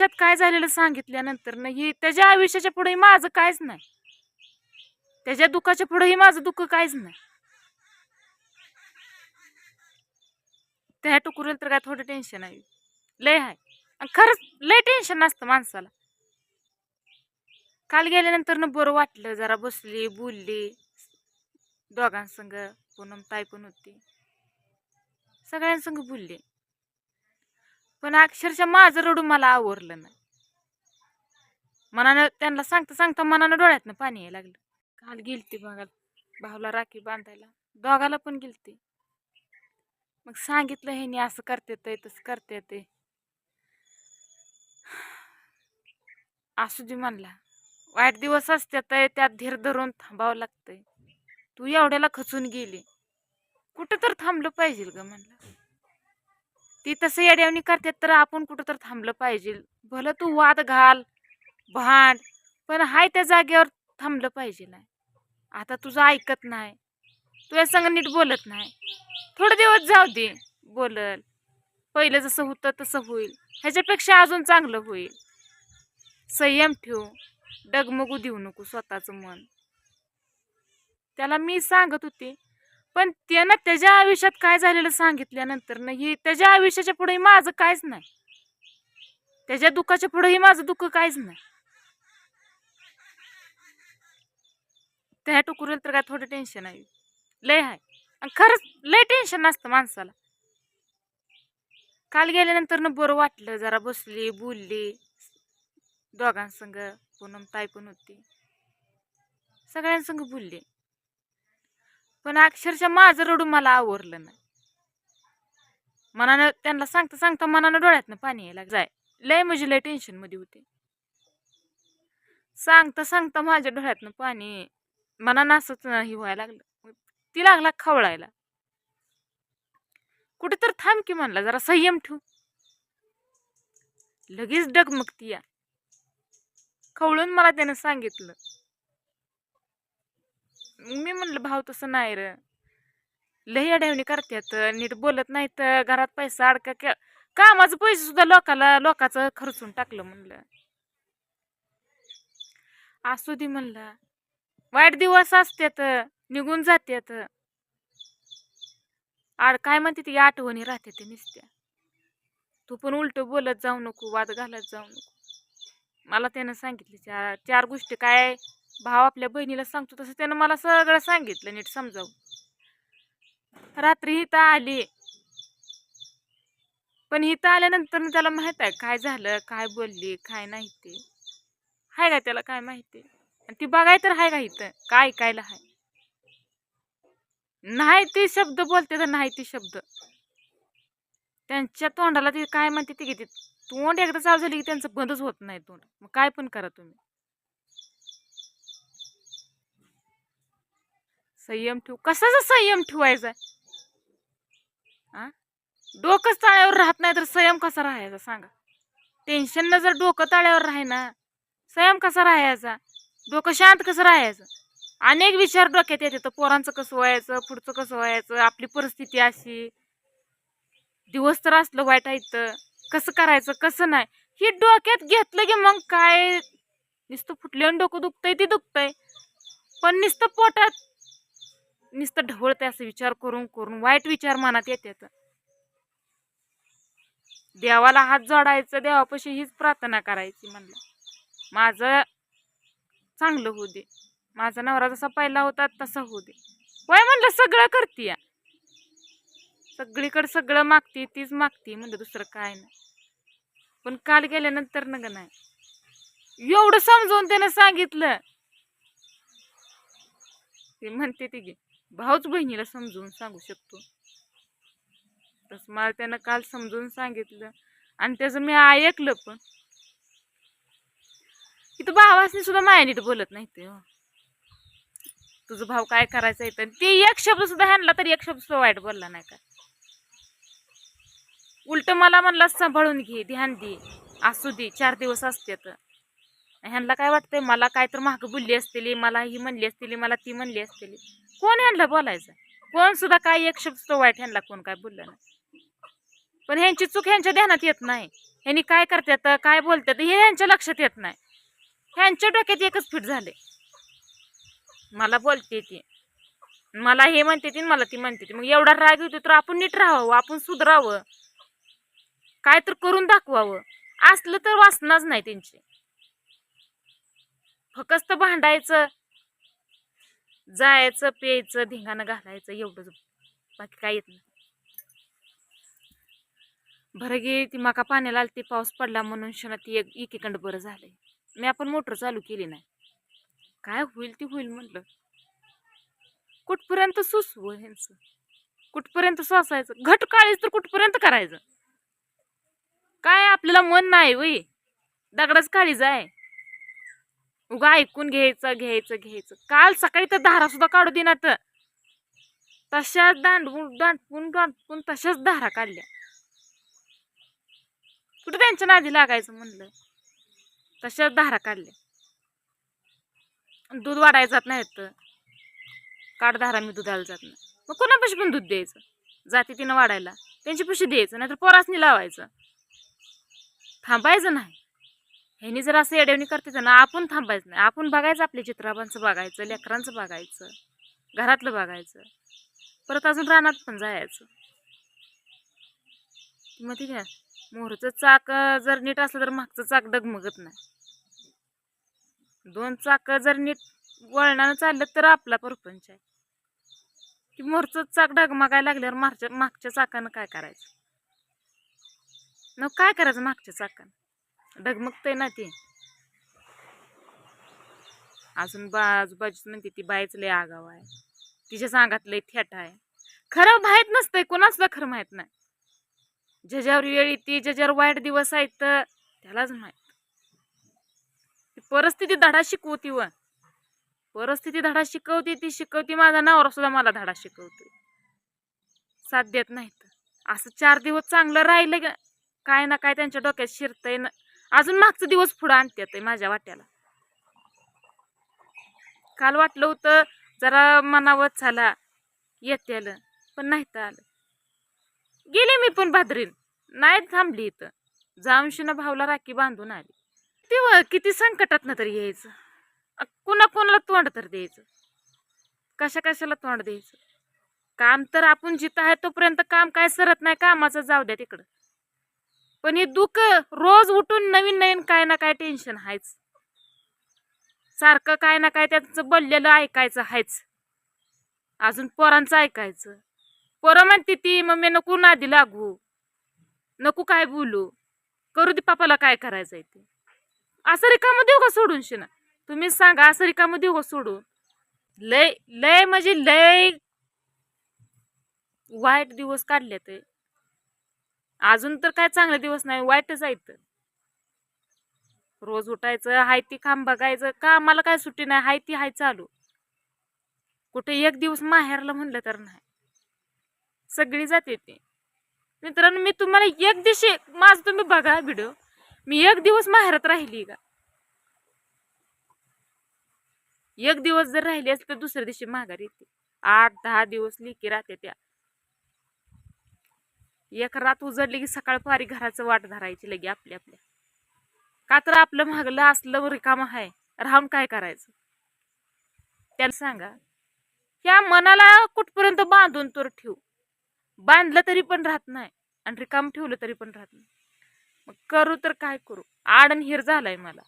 त्यात काय झालेलं सांगितल्यानंतर ना ही त्याच्या आयुष्याच्या पुढेही माझं काहीच नाही. त्याच्या दुःखाच्या पुढेही माझं दुःख काहीच नाही. त्या टुकुरेल तर काय थोडं टेन्शन आहे. लय आहे. खरंच लय टेन्शन नसतं माणसाला. काल गेल्यानंतर ना बरं वाटलं जरा बसली बोलली. दोघांसंग पूनम ताई पण होती. सगळ्यांसंग बोलली. पण अक्षरशः माझं रडू मला आवरलं नाही. मनानं त्यांना सांगता सांगता मनानं डोळ्यातनं पाणी यायला लागलं. काल गेलती बघा भाऊला राखी बांधायला. दोघाला पण गेलती. मग सांगितलं हे असं करते ते तसं करते ते. असू दे म्हणला. वाईट दिवस असतात त्यात धीर धरून थांबावं लागतंय. तू एवढ्याला खचून गेली. कुठं तर थांबलं पाहिजे ग म्हणलं. ती तसं येड्यावणी करतात तर आपण कुठं तर थांबलं पाहिजे. भलं तू वाद घाल भांड पण हाय त्या जागेवर थांबलं पाहिजे नाही. आता तुझं ऐकत नाही तुझ्या संग नीट बोलत नाही. थोडे दिवस जाऊ दे बोलल. पहिलं जसं होतं तसं होईल. ह्याच्यापेक्षा अजून चांगलं होईल. संयम ठेव डगमगू देऊ नको स्वतःचं मन. त्याला मी सांगत होते पण त्यानं त्याच्या आयुष्यात काय झालेलं सांगितल्यानंतर ना ही त्याच्या आयुष्याच्या पुढेही माझं काहीच नाही. त्याच्या दुःखाच्या पुढेही माझं दुःख काहीच नाही. त्या टुकुरेल तर काय थोडं टेन्शन आहे. लय आहे. आणि खरंच लय टेन्शन नसतं माणसाला. काल गेल्यानंतर ना बरं वाटलं जरा बसली बोलली. दोघांसंग पूनम ताई पण होती. सगळ्यांसंग बोलली. पण अक्षरशः माझं रडून मला आवरलं नाही. मनानं त्यांना सांगता सांगता मनानं डोळ्यातनं पाणी यायला जाय लय म्हणजे लय टेन्शनमध्ये होते. सांगता सांगता माझ्या डोळ्यातनं पाणी मनानं असंच हे व्हायला लागलं. ती लागला खवळायला. कुठे तर थांब की म्हणला जरा संयम ठेव. लगेच डगमगती या. खवळून मला त्यानं सांगितलं. मी म्हणलं भाऊ तसं नाही र. लई अडवणी करतात नीट बोलत नाही तर घरात पैसा अडका के कामाचं पैसे सुद्धा लोकाला लोकाचं खर्चून टाकलं म्हणलं. असू दे म्हणलं. वाईट दिवस असतात निघून जात्यात. आड काय म्हणते ती आठवणी राहते ते नुसत्या. तू पण उलट बोलत जाऊ नको वाद घालत जाऊ नको. मला त्यानं सांगितले चार चार गोष्टी काय भाव आपल्या बहिणीला सांगतो तसं त्यानं मला सगळं सांगितलं नीट समजावून. रात्री इथं आली. पण इथं आल्यानंतर त्याला माहीत आहे काय झालं काय बोलली काय नाही ते. हाय का त्याला काय माहिती? आणि ती बघाय तर हाय का इथं? काय ऐकायला हाय? नाही ते शब्द बोलते तर नाही ते शब्द. त्यांच्या तोंडाला ते काय म्हणते ते घेते. तोंड एकदा चालू झाली की त्यांचं बंदच होत नाही तोंड. मग काय पण करा तुम्ही. संयम ठेवू? कसाचा संयम ठेवायचा आ? डोकं ताळ्यावर राहत नाही तर संयम कसा राहायचा सांगा? टेन्शननं जर डोकं ताळ्यावर राही ना संयम कसा राहायचा? डोकं शांत कसं राहायचं? अनेक विचार डोक्यात येते तर पोरांचं कसं व्हायचं पुढचं कसं व्हायचं आपली परिस्थिती अशी. दिवस तर असलं वाईट आहे कसं करायचं कसं नाही? हे डोक्यात घेतलं की मग काय? नुसतं फुटल्यानं डोकं दुखतंय ते दुखतंय. पण नुसतं पोटात नुसतं ढवळते असं विचार करून करून वाईट विचार मनात येतात देवाला हात जोडायचं देवापाशी हीच प्रार्थना करायची म्हणलं. माझं चांगलं होऊ दे. माझा नवरा जसा पहिला होता तसा होऊ दे. वय म्हणलं सगळं करते सगळीकडे सगळं मागते तीच मागते म्हणलं दुसरं काय नाही. पण काल गेल्यानंतर न ग नाही. एवढं समजून त्यानं सांगितलं. ते म्हणते तिघे भाऊच बहिणीला समजून सांगू शकतो. तसं मला त्यानं काल समजून सांगितलं आणि त्याचं मी ऐकलं पण. इथं भावासनी सुद्धा माया नीट बोलत नाही ते हो. तुझं भाऊ काय करायचं आहे ते एक शब्द सुद्धा ह्यांना तरी एक शब्द सुद्धा वाईट बोलला नाही का? उलट मला म्हणला सांभाळून घे ध्यान दे असू दे चार दिवस असते तर. ह्यांना काय वाटतंय मला काय तर महाग बोलली असतेली मला ही म्हणली असतेली मला ती म्हणली असतेली. कोण ह्यांना बोलायचं? कोण सुद्धा काय एक शब्द वाईट ह्यांना कोण काय बोललं नाही. पण ह्यांची चूक ह्यांच्या ध्यानात येत नाही. ह्यांनी काय करतात काय बोलतात हे यांच्या लक्षात येत नाही. ह्यांच्या डोक्यात एकच फिट झाले मला बोलते ती. मला हे म्हणते ती मला ती म्हणते ती. मग एवढा राग येतो तर आपण नीट राहावं आपण सुधरावं. काय तर करून दाखवावं. असलं तर वाचनाच नाही त्यांची. फकस्त भांडायचं. जायचं प्यायचं धिंगाणं घालायचं एवढंच. बाकी काय येत नाही. बरं गे ती माका पाण्याला आली ती पाऊस पडला म्हणून शना ती एक एकीकडं बरं झालंय. मी आपण मोटर चालू केली नाही. काय होईल ती होईल म्हटलं कुठपर्यंत सुसव ह्यांचं? कुठपर्यंत सोसायचं? घट काळीच तर कुठपर्यंत करायचं? काय आपल्याला मन नाही वय? दगडच काळीज आहे. उगा ऐकून घ्यायचं घ्यायचं घ्यायचं. काल सकाळी तर धारा सुद्धा काढू दिना तर. तशाच दांडवून दांडपून दांडपून तशाच धारा काढल्या. कुठं त्यांच्या नादी लागायचं म्हणलं? तशाच धारा काढल्या. दूध वाढायला जात नाही तर. काढ मी दुधाला जात नाही. मग कोणापाशी पण दूध द्यायचं? जाती तिनं वाढायला. त्यांची पशी द्यायचं नाहीतर पोरासनी लावायचं. थांबायचं नाही. ह्यानी जर असं एडवणी करते ना आपण थांबायचं नाही. आपण बघायचं आपल्या चित्राबांचं बघायचं लेकरांचं बघायचं घरातलं बघायचं. परत अजून रानात पण जायचं. मग ठीक आहे. मोहरचं चाक जर नीट असलं तर मागचं चाक डगमगत नाही. दोन चाक जर नीट वळणानं चाललं तर आपला परपंच आहे. की मोहरचं चाक डगमगायला लागल्यावर मागच्या मागच्या चाकानं काय करायचं? न काय करायचं मागच्या चाकानं? डगमगतंय ना ते. अजून बाजूबाजूच म्हणते ती बाईच लय आगाव आहे. तिच्या सांगात लय थेट आहे. खरं माहीत नसतंय कोणाच खरं माहीत नाही. ज्याच्यावर वेळ येते ज्याच्यावर वाईट दिवस आहेत तर त्यालाच माहीत. परिस्थिती धडा शिकवती व. परिस्थिती धडा शिकवते ती शिकवती माझा नवरा सुद्धा मला धडा शिकवते साथ देत नाहीत. असं चार दिवस चांगलं राहिलं काय ना काय त्यांच्या डोक्यात शिरतंय ना अजून मागचं दिवस पुढं आणतात माझ्या वाट्याला. काल वाटलं होतं जरा मनावत झाला येते आलं पण नाही तर आलं. गेले मी पण भादरीन नाही थांबली इथं. जाऊन भावला राखी बांधून आली. तेव्हा किती संकटात ना तरी यायचं. कुणा कोणाला तोंड तर द्यायचं. कशा कशाला तोंड द्यायचं? काम तर आपण जिथं आहे तोपर्यंत काम काय सरत नाही कामाचं जाऊ द्या तिकडं. पण हे दुःख रोज उठून नवीन नवीन काय ना काय टेन्शन आहेच. सारखं काय ना काय त्याचं बोललेलं ऐकायचं आहेच. अजून पोरांचं ऐकायचं. पोरं म्हणते ती मग मी नको नादी लागू. नको काय बोलू. करू दे पापाला काय करायचं आहे ते. असं रिकामं देऊ का सोडून शिना? तुम्ही सांगा असं रिकामं देऊ का सोडून? लय लय म्हणजे लय वाईट दिवस काढले ते अजून तर काय चांगले दिवस नाही वाईटच आहेत रोज उठायचं हाय ती काम बघायचं का आम्हाला काय सुट्टी नाही हाय ती हाय चालू. कुठे एक दिवस माहेरला म्हणलं तर नाही. सगळी जाते ती. मित्रांनो मी तुम्हाला एक दिवशी माझं तुम्ही बघा व्हिडिओ मी एक दिवस माहेरात राहिली का? एक दिवस जर राहिली असते तर दुसऱ्या दिवशी माघारी येते. आठ दहा दिवस लिखी राहते त्या. एक रात उजडली की सकाळ पारी घराचं वाट धरायची लगे आपल्या आपल्या का तर आपलं मागलं असलं रिकामं आहे राहून काय करायचं? त्याला सांगा या मनाला कुठपर्यंत बांधून तर ठेवू? बांधलं तरी पण राहत नाही आणि रिकाम ठेवलं तरी पण राहत नाही. मग करू तर काय करू? आड हिर झालाय मला.